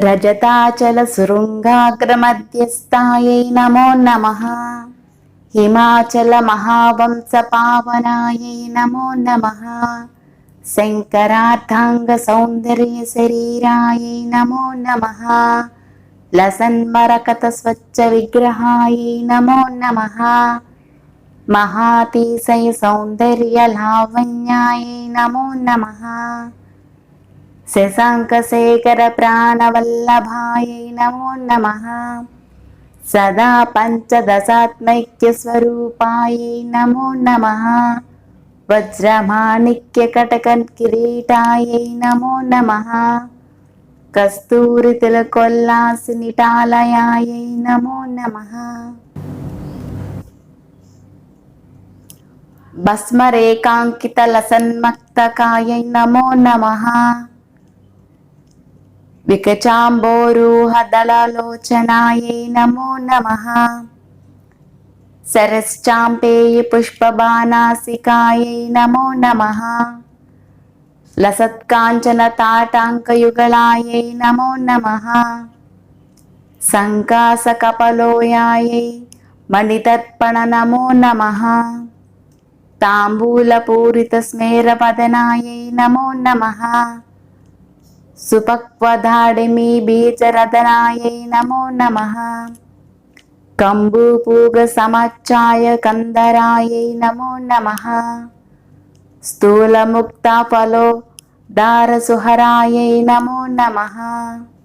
రజతాచల సురుంగాగ్రమధ్యస్థాయై నమో నమ. హిమాచల మహావంశ పావనాయై నమో నమ. శంకరార్థాంగ సౌందర్య శరీరాయై నమో నమ. లసన్మరకత స్వచ్ఛ విగ్రహాయై నమో నమ. మహాతిశయ సౌందర్య లావణ్యాయై నమో నమ. శశాంకశేఖర ప్రాణవల్లభాయై నమో నమ. సదా పంచదశాత్మైక్య పంచదశాత్మైక్యస్వరూపాయై నమో నమ. వజ్రమాణిక్య కటక కిరీటాయై నమో నమ. కస్తూరి తిలకొల్లాసి తిలకొల్లాసినిటాలయాయై నమో నమ. భస్మరేకాంకిత లసన్మక్తకాయై నమో నమ. विकचाम्बोरुहदललोचनायै नमो नमः सरश्चाम्पेयि पुष्पबाणासिकायै नमो नमः लसत्काञ्चनताटाङ्कयुगलायै नमो नमः सङ्कासकपलोयायै मणितर्पण नमो नमः సుపక్వధాడిమీ బీజరదనాయై నమో నమ. కంబూపూగ సమచ్చాయ కందరాయై నమో నమ. స్థూలముక్తాఫలో దారసుహరాయై నమో నమ.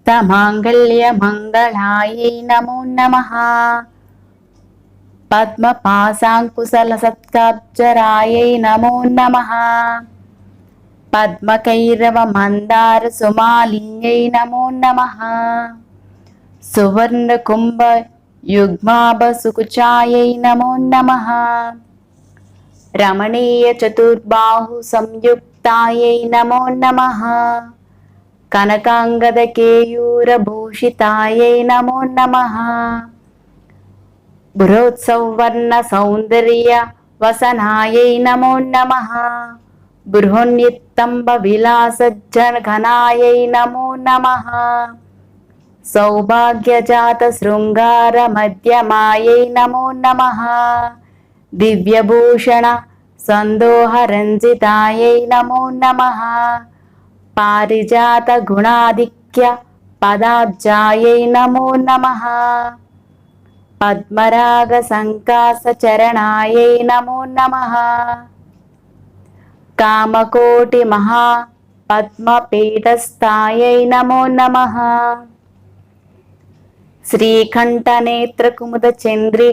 తమాంగళ్య తమాంగళ్యమంగళాయై నమో నమ. పద్మపాశాంకుశలసత్కాబ్జరాయై నమో నమ. పద్మకైరవ మందార సుమాలింగై నమో నమ. సువర్ణ కుంభ యుగ్మాభ సుకుచాయై నమో నమ. రమణీయ చతుర్బాహు సంయుక్తాయై నమో నమ. కనకాంగద కేయూరభూషితాయై నమో నమ. బృహోత్సవర్ణ సౌందర్య వసనాయై నమో నమ. బృహోన్యత్ తంబవిలాసజ్జనఘనాయై నమో నమ. సౌభాగ్యజాత శృంగార మధ్యమాయై నమో నమ. దివ్యభూషణ సందోహరంజితాయై నమో నమ. పారిజాత గుణాధిక్య పదాబ్జాయై నమో నమ. పద్మరాగ సంకాస చరణాయై నమో నమ. కామకోటి మహా పద్మపీఠస్థాయై నమో నమ. శ్రీకంఠనేత్రకుముద చంద్రి